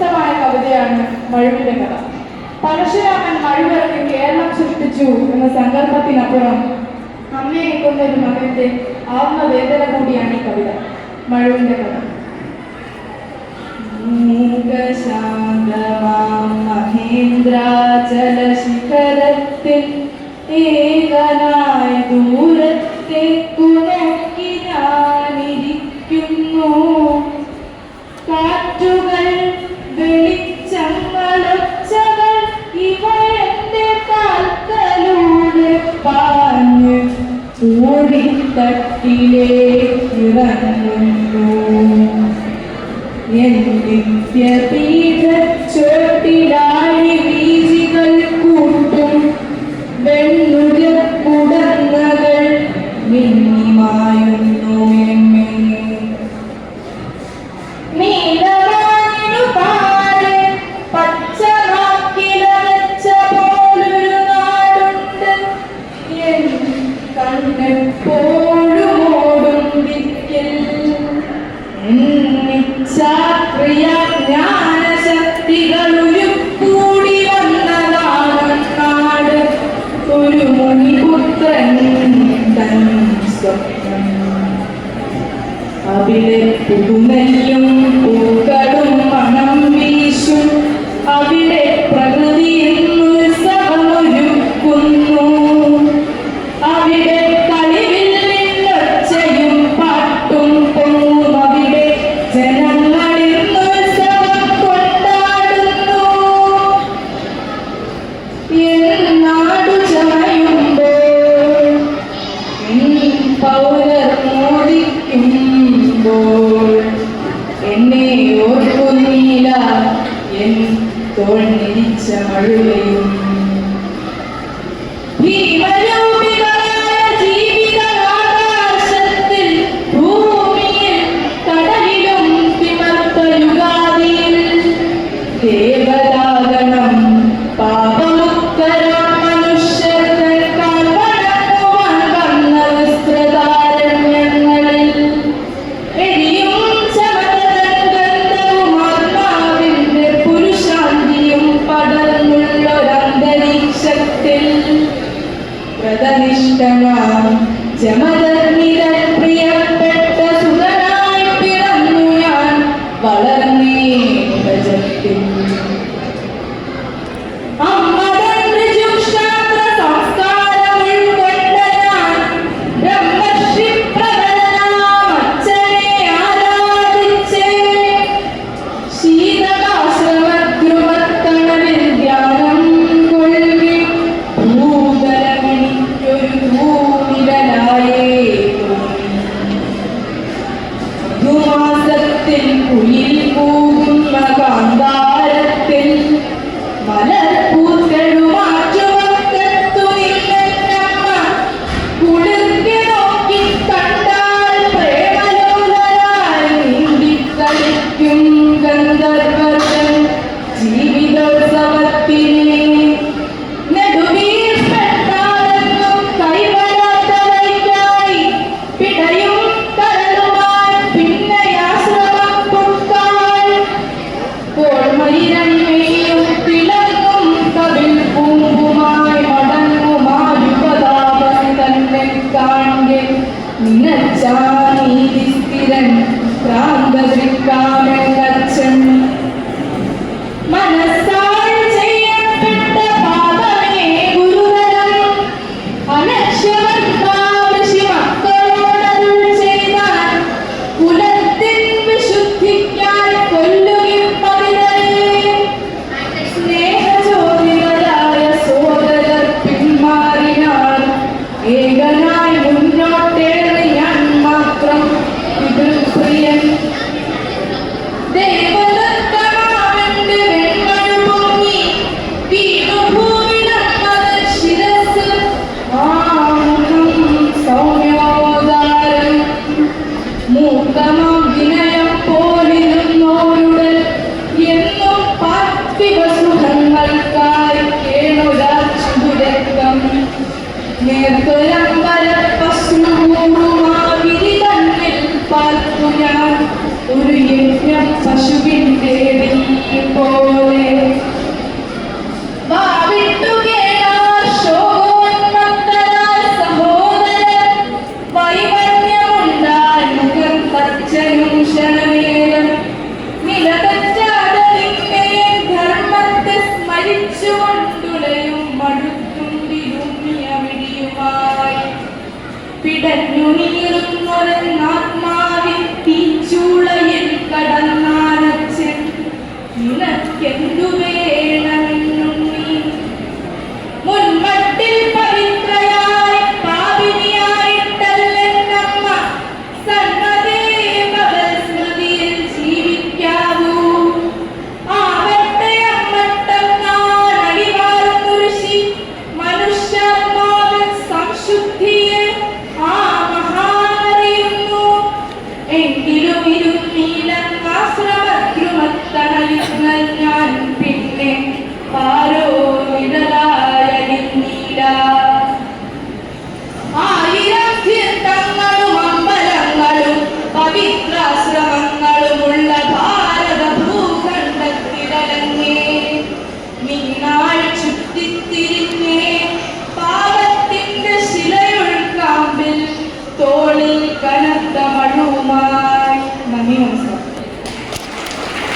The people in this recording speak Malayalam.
വ്യത്യസ്തമായ കവിതയാണ് മഴുവിന്റെ കഥ. പരശുരാമൻ മഴുവിറങ്ങി കേരളം സൃഷ്ടിച്ചു എന്ന സങ്കല്പത്തിനപ്പുറം അമ്മയെ കൊണ്ട ഒരു മകന്റെ ആത്മവേദന കൂടിയാണ് ഈ കവിത മഴുവിന്റെ കഥ. മൂകശാന്തമാം മഹേന്ദ്രാചലശിഖരത്തിൽ ഏകനായ ദൂരത്തെ നോക്കി ൂഴിത്തട്ടിലേക്ക് ഇറങ്ങുന്നു നിത്യപീഠച്ചോട്ടിലായി അവിടെ പുതുനെല്ലും പൂക്കളും മണം വീശും. അവിടെ പ്രകൃതി തോൾ നിരിച്ച മഴുവയും 姐妹。നച്ചാ vamos உயிரிழக்கும் തിരിഞ്ഞേ പാവത്തിന്റെ ശിലയുൾക്കാമ്പിൽ തോളിൽ കനത്ത മണുമാ